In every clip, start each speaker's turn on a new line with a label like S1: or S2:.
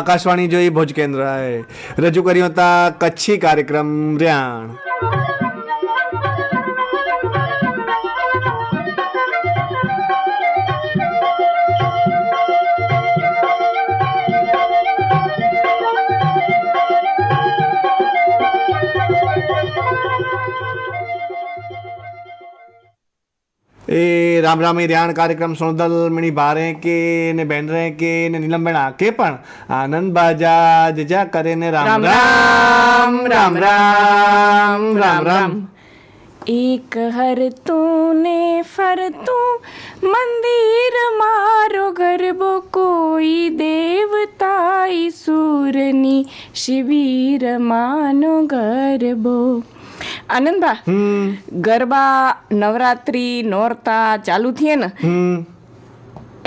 S1: આકાશવાણી જોઈ ભુજ કેન્દ્રએ રજૂ કર્યો હતા કચ્છી કાર્યક્રમ ર્યાણ. એ રામ રામી ર્યાણ કાર્યક્રમ સોનદલ મણી ભારે કે ને બેન રે કે ને નીલમબેન આકે પણ આનંદ બાજા જજા કરે ને રામ રામ રામ રામ રામ રામ
S2: એક હરતું ને ફરતું મંદિર મારો ગરબો કોઈ દેવતા ઈસુરની શિબિર માનો ગરબો આનંદભા ગરબા નવરાત્રી નોરતા ચાલુ થયે ને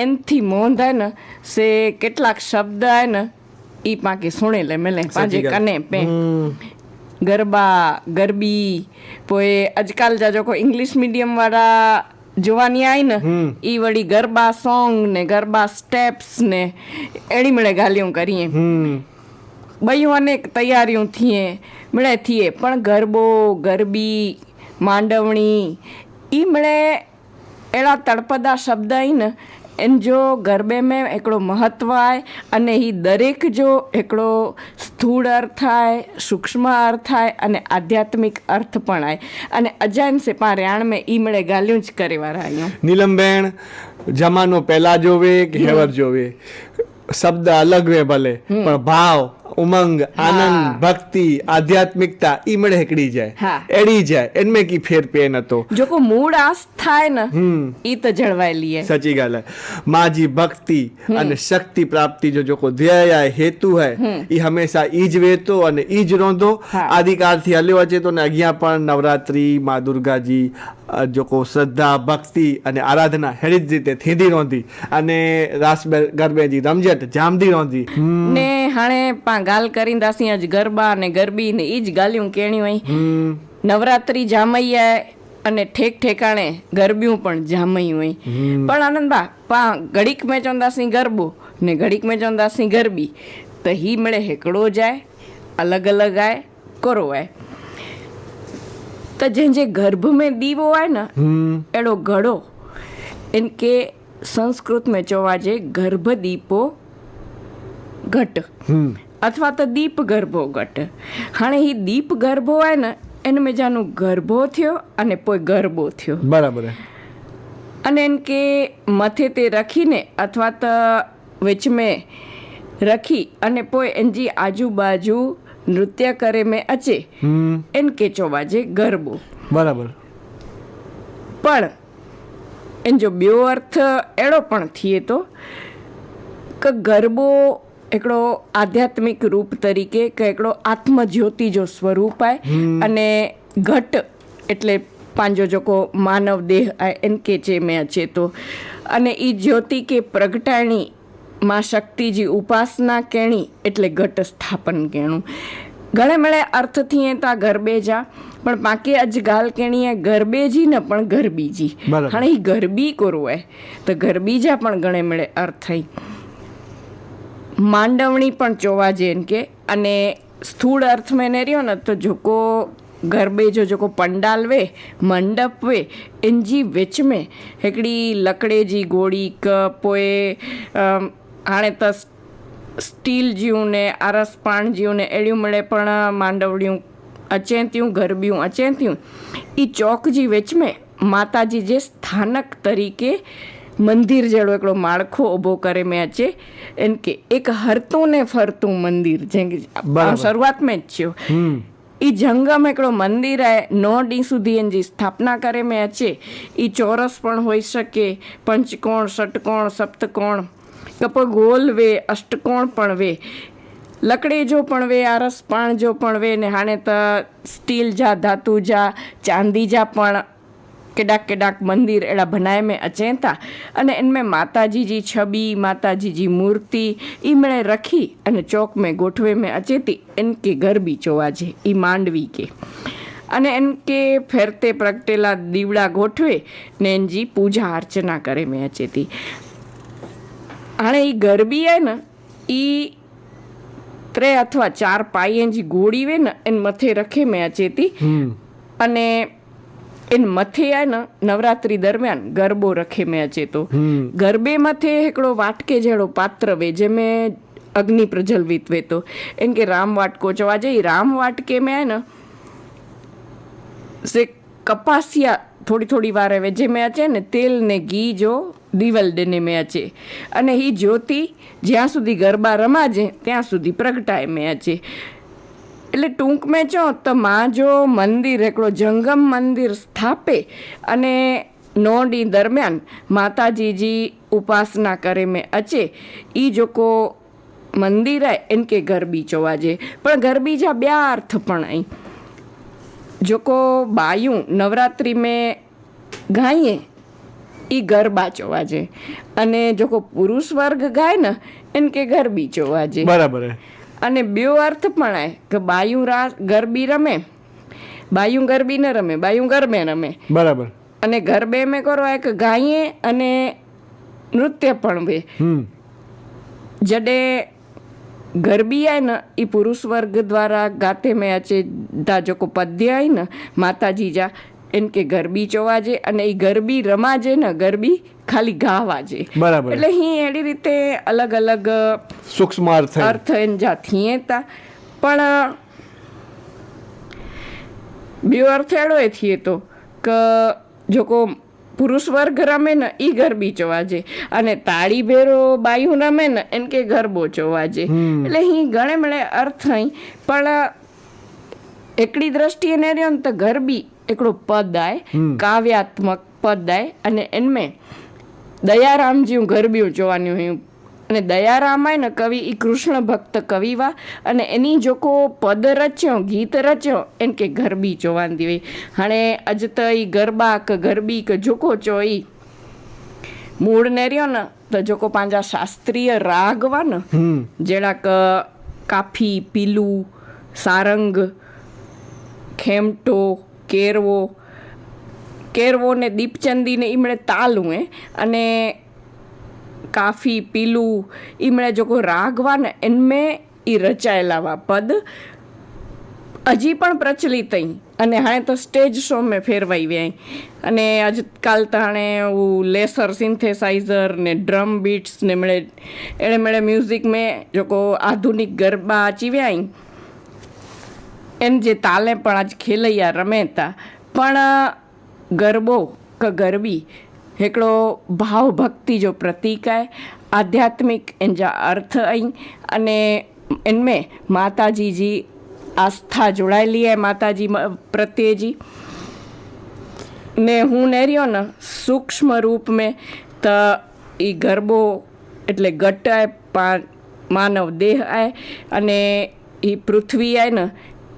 S2: એનથી મોંધ હે ને સે કેટલાક શબ્દ હે ને ઈ પાકે સુણે લે મેલે પાંજે કને પે. ગરબા ગરબી પોએ આજકાલ જાજો કો ઇંગ્લિશ મીડિયમ વાળા જોવાની આઈ ને. ઈ વળી ગરબા સોંગ ને ગરબા સ્ટેપ્સ ને એડી મળે ગાલિયું કરીએ. બયું અનેક તૈયારીઓ થઈએ મળે મળેથીએ પણ ગરબો ગરબી માંડવણી એ મળે એડા તળપદા શબ્દ આઈને એમ જો ગરબે મેં એકડો મહત્વ આય અને એ દરેક જો એકડો સ્થૂળ અર્થ થાય સૂક્ષ્મ અર્થ આય અને આધ્યાત્મિક અર્થ પણ આય. અને અજાન સે પા રેણ મેં ઈ મળે ગાલ્યું જ કરે વારા અહીંયા
S1: નીલમબેન જમાનો પહેલા જોવે કે હેવર જોવે? શબ્દ અલગ વે ભલે પણ ભાવ ઉમંગ આનંદ ભક્તિ આધ્યાત્મિકતા ઈ મળે હેકડી જાય એડી જાય એને કી ફેર પે નતો
S2: જો કો મૂડ આસ થાય ને ઈ તો જળવાય લીએ
S1: સચી ગાલ. માજી ભક્તિ અને શક્તિ પ્રાપ્તિ જો જો કો ધ્યેય હેતુ હે ઈ હંમેશા ઈ જ વેતો અને ઈ જ રોંધો. આદિકાળથી હલ્યો છે તો ને અગિયા પણ નવરાત્રી મા દુર્ગાજી જો કો શ્રદ્ધા ભક્તિ અને આરાધના હેડી જ રીતે થીધી રોંધી. અને રાસ ગરબેજી રમઝટ જામદી રોંધી.
S2: ને હાણે ગાલ કરીંદાસી જ ગરબા ને ગરબી ને ઈ જ ગાલ્યું કેણ્યું
S1: હોય.
S2: નવરાત્રી જામૈયા અને ઠેક ઠેકાણે ગરબ્યું પણ જામયું હોય. પણ આનંદબા પા ઘડીક મેચોંદાસી ગરબો ને ઘડીક મેચોંદાસી ગરબી. તો હી મળે હેકડો જાય અલગ અલગ આય કરો આય. તો જે જે ગર્ભ મેં દીવો આય ને એડો ઘડો એમ કે સંસ્કૃત મેં જોવા જે ગર્ભ દીપો ઘટ. અથવા તો દીપ ગર્ભો ઘટ. હાણે એ દીપ ગર્ભો હોય ને એને મજાનું ગર્ભો થયો અને કોઈ ગરબો થયો.
S1: બરાબર
S2: અને એમ કે મથે તે રખીને અથવા તો વચમે રખી અને પોઈ એનજી આજુબાજુ નૃત્ય કરે મેં અચે. એન કે ચોબાજે ગરબો
S1: બરાબર.
S2: પણ એન જો બ્યો અર્થ એડો પણ થઈએ તો કે ગરબો એકડો આધ્યાત્મિક રૂપ તરીકે કે એકડો આત્મજ્યોતિ જો સ્વરૂપાય અને ઘટ એટલે પાંજો જોકો માનવ દેહ એમ કે છે મેં અચેતો અને એ જ્યોતિ કે પ્રગટાણી માં શક્તિજી ઉપાસના કેણી એટલે ઘટ સ્થાપન કેણું. ઘણે મળે અર્થથી એ તા ગરબેજા પણ પાકે અજ ગાલ કેણીએ ગરબેજી ને પણ ગરબીજી હણે ગરબી કરવું તો ગરબીજા પણ ગણે મળે અર્થ થઈ માંડવણી પણ જોવા જઈને કે અને સ્થૂળ अर्थ में ने रहियो न त जेको गरबे जो जेको पंडाल वे मंडप वे इन जी विच में हिकिड़ी लकड़े जी गोड़ी क पोइ अम, हाणे त स्टील जूं ने आरस पाण जूं ने अहिड़ियूं मिड़े पण मांडवड़ियूं अचनि थियूं गरबियूं अचनि थियूं ई चौक जी विच में माताजी जे स्थानक तरीक़े મંદિર જેડો એકડો માળખો ઊભો કરે મેચે એમ કે એક હરતું ને ફરતું મંદિર જેમ કે શરૂઆતમાં જ થયું. એ જંગમ એકડો મંદિર આય નો ડી સુધી એની સ્થાપના કરે મેં અચે એ ચોરસ પણ હોઈ શકે પંચકોણ ષટકોણ સપ્તકોણ કપ ગોલ વે અષ્ટકોણ પણ વે. લકડેજો પણ વે આરસ પાણજો પણ વે ને હાણે તો સ્ટીલ જા ધાતુ જા ચાંદી જા પણ जा पण केॾाक केॾाक मंदिर अहिड़ा बनाए में अचनि था અને इनमें माताजी जी छबी माताजी जी मूर्ति ई मिड़े रखी અને ચોક में ગોઠવે में अचे थी इनके गरबी ચોવાજે ઈ માંડવી કે અને એન કે ફેરતે પ્રગટેલા દીવડા ગોઠવે ને એનજી પૂજા અર્ચના કરે में अचे थी हाणे ई गरबी आहे न ई ત્રે અથવા ચાર પાયે जी गोड़ी वे न इन मथे रखे में अचे थी
S1: હમ
S2: અને એને મથે આ ન નવરાત્રી દરમિયાન ગરબો રખે મેં
S1: અચે
S2: તો. ગરબે મથે હિકડો વાટકે જેડો પાત્ર વે જે મેં અગ્નિ પ્રજ્વલિત વેતો. એમ કે રામ વાટકો ચવા જઈ રામ વાટકે મેં ને સે કપાસિયા થોડી થોડી વાર આવે જે મેં છે ને તેલ ને ઘી જો દિવલ ડેને મેં અચે અને એ જ્યોતિ જ્યાં સુધી ગરબા રમાજે ત્યાં સુધી પ્રગટાય મેં છે એટલે ટૂંકમાં જો તો માં જો મંદિર એકડો જંગમ મંદિર સ્થાપે અને નોડી દરમિયાન માતાજીજી ઉપાસના કરે મેં અચે. એ જોકો મંદિર એન કે ગરબી જોવાજે પણ ગરબી જા બે અર્થ પણ અહીં જોકો બાયું નવરાત્રિ મેં ગાઈએ એ ગરબા જોવાજે અને જોકો પુરુષ વર્ગ ગાય ને, એને કે ગરબી જોવાજે
S1: બરાબર
S2: અને બે અર્થ પણ આય કે બાયું રા ગરબી રમે બાયું ગરબી ન રમે બાયું ગરબે રમે.
S1: બરાબર.
S2: અને ગરબે મેં કરો એક ગાઈએ અને નૃત્ય પણ
S1: બે
S2: જડે ગરબી આય ને એ પુરુષ વર્ગ દ્વારા ગાતે મેં અચે તા જોકો પદ્ય આય ને માતાજી જા એમ કે ગરબી ચોવાજે અને એ ગરબી રમાજે ને ગરબી ખાલી ગાવાજે.
S1: બરાબર.
S2: એટલે હી એડી રીતે અલગ અલગ
S1: સૂક્ષ્મ અર્થ
S2: અર્થ એન જાથીએ તા પણ બ્યો અર્થ એડો એ થઈએ તો કે જોકો પુરુષ વર્ગ રમે ને એ ગરબી ચોવાજે અને તાળી ભેરો બાયુ રમે ને એમ કે ગરબો ચોવાજે એટલે હી ગણે મળે અર્થ અહીં પણ એકડી દ્રષ્ટિએ ને રહ્યો ને તો ગરબી એકડું પદ આય કાવ્યાત્મક પદ આય અને એનમે દયારામજીયું ગરબિયું જોવાનું હું. અને દયારામાય ને કવિ એ કૃષ્ણ ભક્ત કવિવા અને એની જોકો પદ રચ્યો ગીત રચ્યો એમ કે ગરબી જોવાની હોય. હાણે અજત ઈ ગરબા કે ગરબી કે જોકો ચો ઈ. મૂળ ને રહ્યો ને તો જોકો પાંજા શાસ્ત્રીય રાગવા
S1: ને
S2: જેડા ક કાફી પીલું સારંગ ખેમટો કેરવો કેરવો ને દીપચંદીને એમણે તાલું એ અને કાફી, પીલું એમણે જો કોઈ રાગવા ને એમણે એ રચાયેલાવા પદ. હજી પણ પ્રચલિત અહીં. અને હાણે તો સ્ટેજ શો મેં ફેરવાઈ વ્યાય. અને આજકાલ તો હાણે એવું લેસર સિન્થેસાઇઝર ને ડ્રમ બીટ્સ ને મળે એણે મળે મ્યુઝિક મેં જોકો આધુનિક ગરબા ચીવ્યાય. એમ જે તાલે પણ આજ ખેલૈયા રમેતા પણ ગરબો કે ગરબી હિકड़ो ભાવ ભક્તિ जो પ્રતીક आहे આધ્યાત્મિક इन जा अर्थ आहिनि અને इनमें माताजी जी આસ્થા જોડાયેલી હે માતાજી પ્રત્યે જી ને હું નેર્યો ને, સૂક્ષ્મ રૂપ મેં, તો એ ગરબો એટલે ગટ આય માનવ દેહ આય, અને એ પૃથ્વી આય ને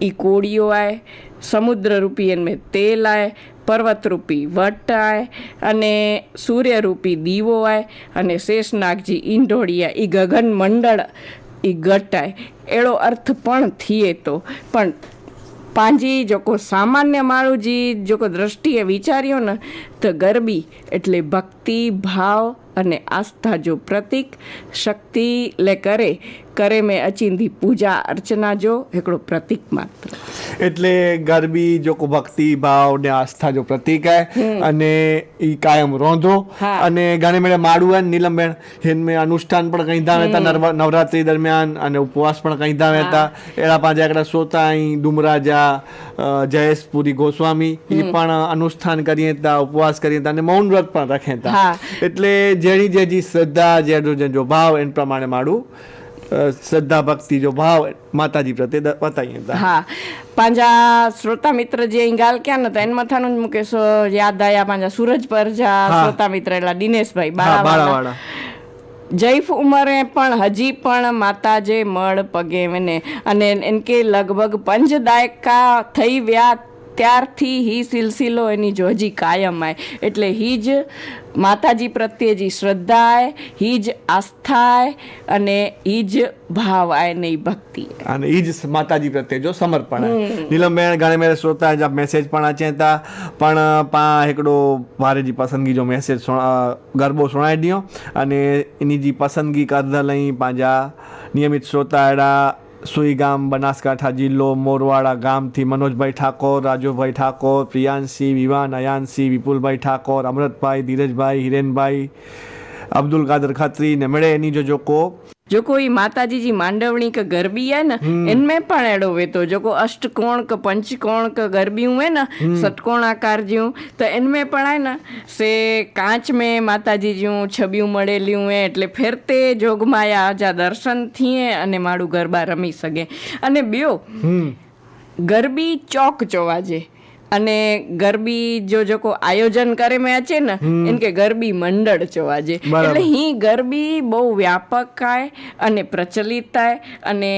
S2: એ કોળીઓ આય, સમુદ્રરૂપી એમે તેલ આય, પર્વતરૂપી વટ આય, અને સૂર્યરૂપી દીવો આય, અને શેષનાગજી ઈંઢોળિયા એ ગગન મંડળ એ ગટાય એળો અર્થ પણ થઈએ તો. પણ પાંજી જોકો સામાન્ય માળુજી જોકો દ્રષ્ટિએ વિચાર્યો ને, તો ગરબી એટલે ભક્તિ, ભાવ અને આસ્થા જો પ્રતીક શક્તિ લે કરે કરે મેં અચીંદી પૂજા અર્ચના જો हिकिड़ो પ્રતીક માત્ર
S1: એટલે ગરબી જો કો ભક્તિ ભાવ ને આસ્થા જો પ્રતીક હે અને ઈ કાયમ રોંધો
S2: હા.
S1: અને ઘણે મેળે માડું હે ને નીલમબેન હિનમે અનુષ્ઠાન પણ કઈ ધામ હતા નરવા- નવરાત્રી દરમિયાન અને ઉપવાસ પણ કઈ ધામ હતા એના પાંજા એકડા સોતા અહીં ડુમરાજા અ, જયેશપુરી ગોસ્વામી ઈ પણ અનુષ્ઠાન કરીએ હતા ઉપવાસ કરીએ હતા અને મૌન વ્રત પણ રાખે હતા
S2: હા.
S1: એટલે જેની જેજી શ્રદ્ધા જેનો જેનો ભાવ એન પ્રમાણે માડું અ, શ્રદ્ધા ભક્તિ જો ભાવ માતાજી પ્રત્યે બતાવીએ
S2: હા. પાંજા શ્રોતા મિત્ર જે ઇંગાલ ક્યાં નતા એને મથાનું જ મુકેશો યાદ આયા પાંજા સૂરજ
S1: પરજા
S2: શ્રોતા મિત્ર એટલે દિનેશભાઈ બાળાવાળા. જૈફ ઉંમરે પણ હજી પણ માતા જે મળ પગે મને અને એન કે લગભગ પંચ દાયકા થઈ વ્યા ત્યારથી હી સિલસિલો એની જો હજી કાયમ આય. એટલે હી જ માતાજી પ્રત્યે જે શ્રદ્ધા આય હી જ આસ્થા આય અને હી જ ભાવ આય નહીં ભક્તિ
S1: અને એ જ માતાજી પ્રત્યે જો સમર્પણ નીલમબેન ઘણે મેરે શ્રોતા જ મેસેજ પણ અચેતા પણ પા હિકડો ભારેજી પસંદગી જો મેસેજ ગરબો સુણાए ॾियो अने इन जी पसंदिगी करदड़ ई पंहिंजा नियमित श्रोता अहिड़ा સુઈ ગામ બનાસકાંઠા જિલ્લો, મોરવાડા ગામથી મનોજભાઈ ઠાકોર, રાજુભાઈ ઠાકોર, પ્રિયાંશી, વિવાન અયાનસિંહ વિપુલભાઈ ઠાકોર, અમૃતભાઈ, ધીરજભાઈ, હિરેનભાઈ અબ્દુલ કાદર ખાતરી ને મળે એની જો જોકો.
S2: જો કોઈ માતાજીજી માંડવણી કે ગરબી હે ને એનમે પણ એડો વેતો. જો કો અષ્ટકોણ કે પંચકોણ કે ગરબી હે ને સટકોણાકાર જ્યું તો એનમે પણ હે ને સે કાંચ મે માતાજી જ્યું છબિયું મળેલ્યું હે એટલે ફેરતે જોગમાયા આજા દર્શન થીએ અને મારું ગરબા રમી શકે અને બ્યો ગરબી ચોક જોવા જે. અને ગરબી જો જોકો આયોજન કરે મેં ને એમ કે ગરબી મંડળ જોવા
S1: જે
S2: એટલે અહીં ગરબી બહુ વ્યાપક થાય અને પ્રચલિત થાય અને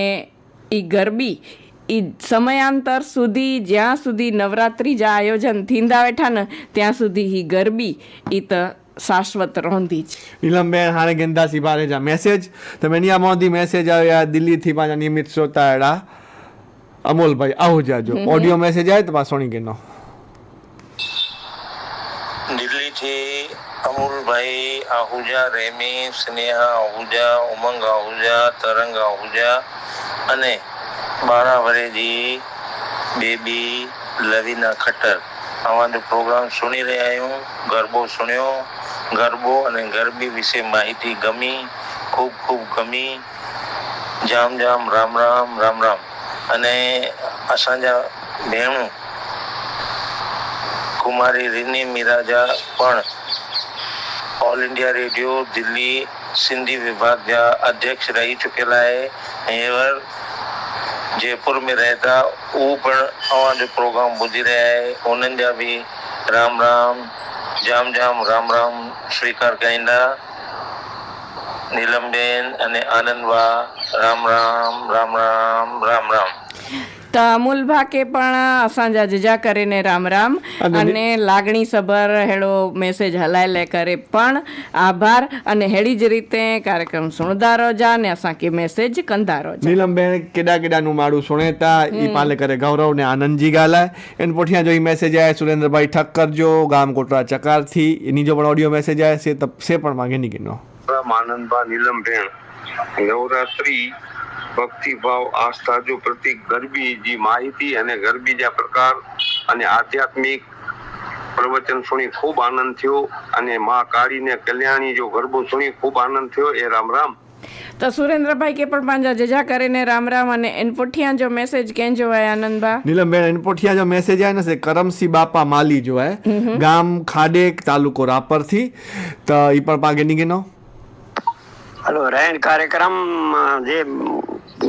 S2: એ ગરબી એ સમયાંતર સુધી જ્યાં સુધી નવરાત્રી જે આયોજન થીંદા બેઠા ને ત્યાં સુધી એ ગરબી એ તો શાશ્વત રોંધી છે
S1: નીલમબેન હાણે ગેંદા સિવારે જા. મેસેજ તમે નિયા મોંધી મેસેજ આવ્યા દિલ્હીથી પાછા નિયમિત શ્રોતા એડા અમોલભાઈ આવો જાજો ઓડિયો મેસેજ આવે તો પાછો સોણી ગેનો.
S3: દિલ્હીથી અમુલભાઈ આહુજા રેમી સ્નેહા આહુજા ઉમંગ આહુજા તરંગ આહુજા અને બારાવરેજી બેબી લવિના ખટ્ટર. અમારો પ્રોગ્રામ સુણી રહ્યા હું ગરબો સુણ્યો ગરબો અને ગરબી વિશે માહિતી ગમી. ખૂબ ખૂબ ગમી. જામ જામ રામ રામ રામ રામ. અને અસાંજા ભેણું કુમારી રીની મિરાજા પણ all India radio Delhi Sindhi विभाग जा अध्यक्ष रही चुकेला है हींअर जयपुर में रहता उहो पण अव्हांजो प्रोग्राम ॿुधी रहिया आहे उन्हनि जा बि राम राम जाम जाम राम राम स्वीकार कईंदा નીલમબેન અને આનંદવા રામ રામ રામ રામ રામ રામ.
S2: તો અમૂલ ભાકે પણ અસાંજા જજા કરીને રામ રામ
S1: અને
S2: લાગણી સભર હેડો મેસેજ હલાય લે કરે પણ આભાર અને હેડી જ રીતે કાર્યક્રમ સુણદારો જા ને અસાંકી મેસેજ કંદારો જા
S1: નીલમબેન કેડા કેડાનું માળું સુણેતા ઈ પાલે કરે ગૌરવ ને આનંદજી ગાલાય. એન પોઠિયા જો ઈ મેસેજ આય સુરેન્દ્રભાઈ ઠક્કર જો ગામ કોટરા ચકારથી એની જો પણ ઓડિયો મેસેજ આય સે સે પણ માંગે ની. ગીનો
S4: રામ આનંદબા નીલમબેન નવરાત્રી ભક્તિભાવ આસ્થા જો પ્રતિક ગરબી જી માહિતી અને ગરબી જા પ્રકાર અને આધ્યાત્મિક પ્રવચન સુણી ખૂબ આનંદ થયો અને માં કાળીને કલ્યાણી જો ગરબો સુણી ખૂબ આનંદ થયો. એ રામ રામ.
S2: તો સુરેન્દ્રભાઈ કે પણ પાંજા જજા કરીને રામ રામ અને એનપોઠિયા જો મેસેજ કેમ જોવાય આનંદભા? આનંદબા
S1: નીલમબેન એનપોઠિયા જો મેસેજ આવે ને કરમસી બાપા માલી જોવાય. ગામ ખાડેક તાલુકો રાપરથી. તો ઈ પણ પાગે ની. ગીનો
S5: હલો રાયણ કાર્યક્રમ જે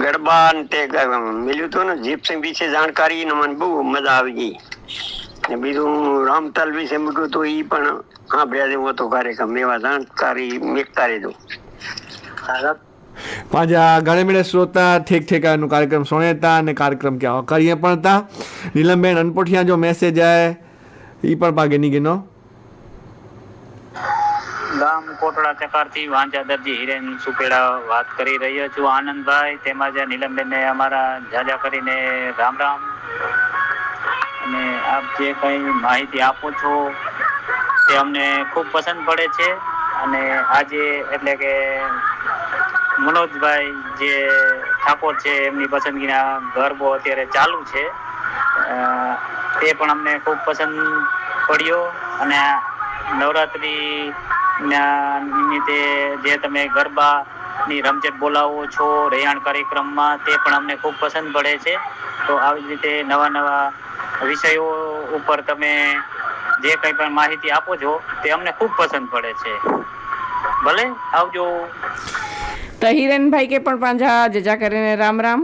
S5: ગરબા તે મળ્યું હતું ને જીપસિંગ વિશે જાણકારી ને મને બહુ મજા આવી ગઈ. ને બીજું રામતાલ વિશે મૂક્યું તો એ પણ સાંભળ્યા જેવો હતો કાર્યક્રમ એવા જાણકારી મેકતા રહેજો.
S1: પાંજા ઘણે મેળે શ્રોતા ઠેક ઠેકાનું કાર્યક્રમ સુણેતા અને કાર્યક્રમ ક્યાં કરીએ પણ તા. નીલમબેન અનપોઠિયા જો મેસેજ આવે એ પણ પાગે ની ગીનો
S6: ગામ કોટડા ચકારથી વાંચા દરજી હિરેન સુપેડા વાત કરી રહ્યો છું. આનંદભાઈ તેમજ નીલમબેનને અમારા જાજા કરીને રામ રામ. અને આપ જે કંઈ માહિતી આપો છો તે અમને ખૂબ પસંદ પડે છે. અને આજે એટલે કે મનોજભાઈ જે ઠાકોર છે એમની પસંદગીના ગરબો અત્યારે ચાલુ છે. તે પણ અમને ખૂબ પસંદ પડ્યો. અને નવરાત્રી નિમિત્તે જે તમે ગરબાની રમઝટ બોલાવો છો રહેણ કાર્યક્રમમાં, તે પણ અમને ખૂબ પસંદ પડે છે. તો આવી જ રીતે નવા નવા વિષયો ઉપર તમે જે કંઈ પણ માહિતી આપો છો, તે અમને ખૂબ પસંદ પડે છે. ભલે આવજો.
S2: તો હિરેનભાઈ કે પણ પાંજા જજા કરીને રામ રામ.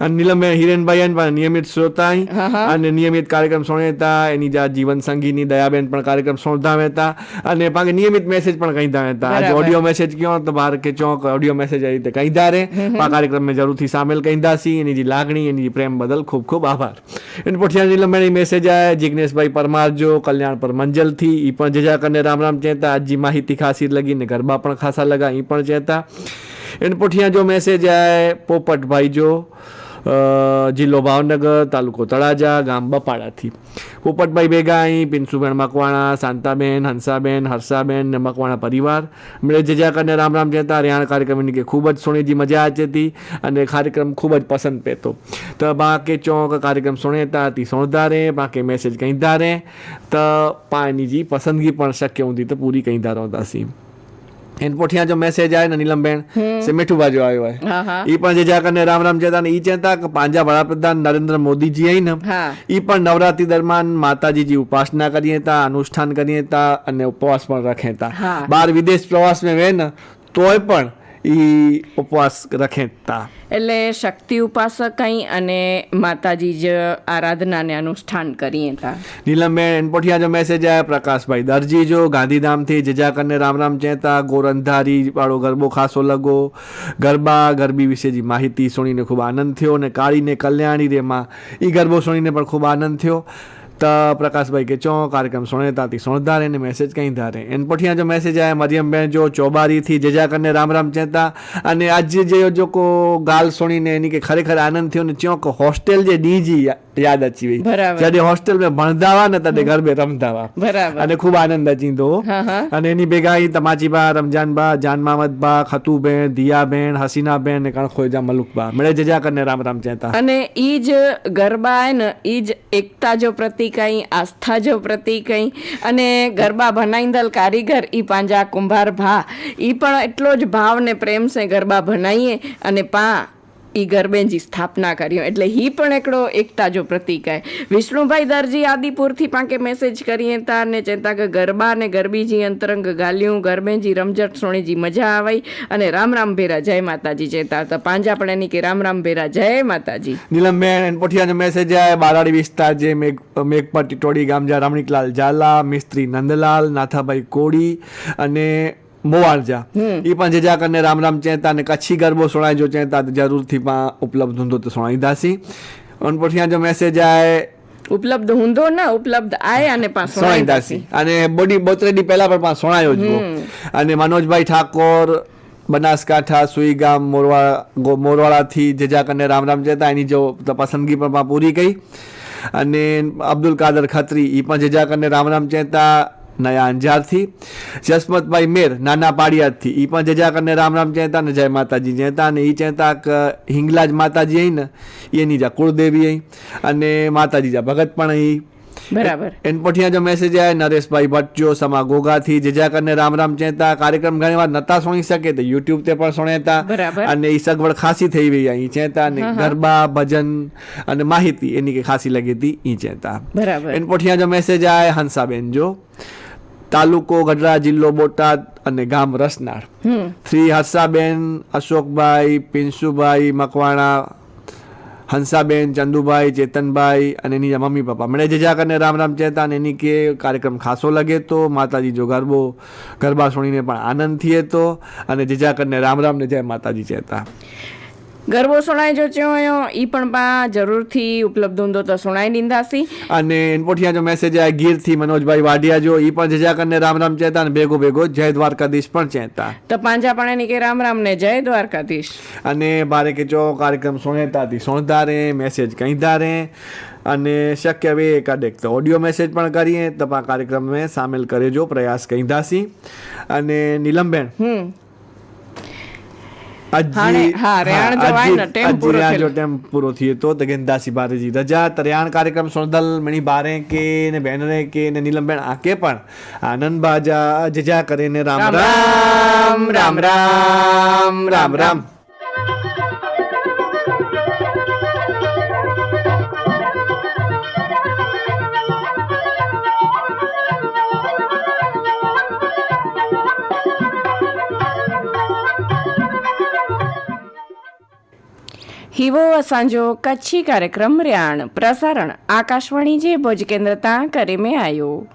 S1: અને નીલમબેન હિરેનભાઈ પણ નિયમિત શ્રોતા. અને નિયમિત કાર્યક્રમ સુણેતા એની જા જીવન સંગીની દયાબેન પણ કાર્યક્રમ સુણતા અને પાકે નિયમિત મેસેજ પણ કહીતા હતા આજે ઓડિયો મેસેજ કયો તો બાર કે ચોક ઓડિયો મેસેજ આવી રીતે કહીતા રે આ કાર્યક્રમ મેં જરૂરથી સામેલ કહી દાસી એની જે લાગણી એની પ્રેમ બદલ ખૂબ ખૂબ આભાર. એને પોઠિયા નીલમબેન મેસેજ આવે જિગ્નેશભાઈ પરમાર જો કલ્યાણ પર મંજલથી ઈ પણ જજા કરીને રામ રામ ચેતા આજી માહિતી ખાસી લગી ને ગરબા પણ ખાસા લગા ઈ પણ ચેતા એને पुठियां जो मैसेज आहे पोपट भाई जो જિલ્લો ભાવનગર તાલુકો તળાજા ગામ બપાડાથી પોપટભાઈ બેગાઈ પિન્સુબેન મકવાણા શાંતાબેન હંસાબેન હર્ષાબેન ને મકવાણા પરિવાર મેળે જજાકરને રામ રામ જતા રેહાણ કાર્યક્રમની કે ખૂબ જ સોનેજી મજા આચી હતી અને કાર્યક્રમ ખૂબ જ પસંદ પેતો તો બાકે ચોક કાર્યક્રમ સુણેતા હતી સોણધારે બાકે મેસેજ કંઈ ધારે તો પાણીજી પસંદગી પણ શક્ય ઊંધી તો પૂરી કંઈ ધારો હતાસી એન પોઠિયા જો મેસેજ આવે ને નીલમબેન સે મીઠું બાજુ આવ્યો હોય. ઈ પણ જે જાકરને રામ રામ જતા ને ઈ ચેતા કે પાંજા વડાપ્રધાન નરેન્દ્ર મોદીજી આઈ ને. ઈ પણ નવરાત્રી દરમિયાન માતાજીજી ઉપાસના કરીએ તા અનુષ્ઠાન કરીએ તા અને ઉપવાસ પણ રાખે તા. બાર વિદેશ પ્રવાસ મેં વે ને તોય પણ ઈ ઉપવાસ રખે તા.
S2: એટલે શક્તિ ઉપાસક કંઈ અને માતાજી જ આરાધનાને અનુષ્ઠાન કરીએ તા.
S1: નીલમબેન એનપોઠિયા જો મેસેજ આયા પ્રકાશભાઈ દરજી જો ગાંધીધામથી જજાકરને રામ રામ ચેતા ગોરંધારી વાળો ગરબો ખાસો લગો. ગરબા ગરબી વિશેની માહિતી સુણીને ખૂબ આનંદ થયો અને કાળીને કલ્યાણી રેમાં એ ગરબો સુણીને પણ ખૂબ આનંદ થયો. તો પ્રકાશભાઈ કે ચો કાર્યક્રમ સુણેતાથી સુણધારે ને મેસેજ કંઈ ધારે એન પઠિયા જો મેસેજ આયા મરિયમબેન જો ચોબારીથી જજાકરને રામ રામ ચેતા અને આજે જે જો કો ગાલ સુણીને એની કે ખરેખર આનંદ થયો ને ચોક હોસ્ટેલ જે ડીજી યાદ અચી
S2: બરાબર.
S1: જ્યારે હોસ્ટેલ મેં ભણદાવા ને તને ગરબે રમદાવા અને ખૂબ આનંદ અચીંદો. અને એની ભેગા ઈ તમાચીબા રમજાનબા જાન મામદબા ખતુબેન દિયાબેન હસીનાબેન ને કણખોજા મલુકબા મળે જજા કરને રામ રામ ચેતા
S2: અને ઈ જ ગરબા ને ઈ જ એકતા જો પ્રતીક અહીં આસ્થા જો પ્રતિ અહીં અને ગરબા ભનાઈંદલ કારીગર ઈ પાંજા કુંભાર ભા. ઈ પણ એટલો જ ભાવ ને પ્રેમ સે ગરબા ભનાઈએ અને પા ઈ ગરબેજી સ્થાપના કર્યો એટલે હી પણ એકડો એકતા જો પ્રતીક હે. વિષ્ણુભાઈ દરજી આદિપુરથી પાંકે મેસેજ કરીએ તા ને ચેતા કે ગરબા ને ગરબીજી અંતરંગ ગાલ્યું, ગરબેજી, રમઝટ, સોણીજી મજા આવી અને રામ રામ ભેરા, જય માતાજી ચેતા તો પાંજા પણ એની કે રામ રામ ભેરા, જય માતાજી.
S1: નીલમબેન એન પોઠિયાનો મેસેજ આય બારાડી વિસ્તાર જે મેઘ, મેઘપર ટીટોડી ગામજા રમણીકલાલ ઝાલા, મિસ્ત્રી નંદલાલ, નાથાભાઈ કોડી અને મોવારજા એ પણ જેજા કરીને રામ રામ ચેતા અને કચ્છી ગરબો સોણાય જો ચેતા જરૂરથી પણ ઉપલબ્ધ હુંદો તો સુણાઈ દાસી. અને પછી જો મેસેજ આય
S2: ઉપલબ્ધ હુંદો ના ઉપલબ્ધ આય અને પાછો
S1: સુણાઈ દાસી. અને બોડી બોત્રેડી પહેલા પણ પણ સુણાયો જ. અને મનોજભાઈ ઠાકોર બનાસકાંઠા સુઈગામ મોરવાડા મોરવાડાથી જજા કરીને રામ રામ જતા એની જો પસંદગી પણ પૂરી કરી અને અબ્દુલ કાદર ખત્રી એ પણ જજા કરીને રામ રામ ચેતા નયા અંજારથી જસમતભાઈ મેર નાના પાડિયાદથી એ પણ જજા કરીને રામ રામ ચેતા ને જય માતાજી ચેતા ને એ ચેતા હિંગલાજ માતાજી અહીં ને એની જા કુળદેવી અહીં અને માતાજી જા ભગત પણ અહીં.
S2: બરાબર.
S1: એન પઠિયા જો મેસેજ આવે નરેશભાઈ ભટ્ટજો સમા ગોગાથી જેજા કરને રામ રામ ચેતા. કાર્યક્રમ ઘણી વાર નતા સોણી શકે તો યુટ્યુબ તે પણ સુણેતા અને એ સગવડ ખાસી થઈ ગઈ અહીં ચેતા અને ગરબા ભજન અને માહિતી એની કે ખાસી લગી હતી ઈ ચેતા.
S2: બરાબર.
S1: એન પઠિયા જો મેસેજ આવે હંસાબેન જો તાલુકો ગઢડા જિલ્લો બોટાદ અને ગામ રસનાળ. શ્રી હર્ષાબેન અશોકભાઈ પિન્સુભાઈ મકવાણા હંસાબેન ચંદુભાઈ ચેતનભાઈ અને એની મમ્મી પપ્પા. મને જજા કરીને રામ રામ ચેતા અને એની કે કાર્યક્રમ ખાસો લગે તો માતાજી જો ગરબો ગરબા સુણીને પણ આનંદ થયે તો અને જજા કરીને રામ રામ ને જય માતાજી ચેતા
S2: ગરબો સુણાઈ જો ચયો ઈ પણ પા જરૂરથી ઉપલબ્ધ હુંદો તો સુણાઈ ડીંદાસી
S1: અને એનપોઠિયા જો મેસેજ આ ગીરથી મનોજભાઈ વાડિયા જો ઈ પણ જજા કરને રામ રામ ચેતા અને ભેગો ભેગો જય દ્વારકાધીશ પણ ચેતા.
S2: તો પાંજા પણ એની કે રામ રામ ને જય દ્વારકાધીશ.
S1: અને બારે કે જો કાર્યક્રમ સોણેતાથી સોણધારે મેસેજ કઈ ધારે. અને શક્ય વે એકાદેક તો ઓડિયો મેસેજ પણ કરીએ. તો કાર્યક્રમ में સામેલ કરેજો પ્રયાસ કઈ ધાસી અને નીલમબેન.
S2: હમ
S1: અજી
S2: હાણે- હા, રેહાણ જો આય ને, ટેમ પૂરો
S1: થયો તો તગેનદાસી બારેજી? રજા તરયાણ કાર્યક્રમ સોનદલ મણી બારે કે ને બેનરે કે ને નીલમબેન આકે પણ? આનંદ બાજા જજા કરે ને રામ રામ રામ રામ રામ રામ.
S2: હિવો સાંજો કચ્છી કાર્યક્રમ રિયાણ. પ્રસારણ આકાશવાણી જે ભુજ કેન્દ્ર તાં કરે મેં આયો.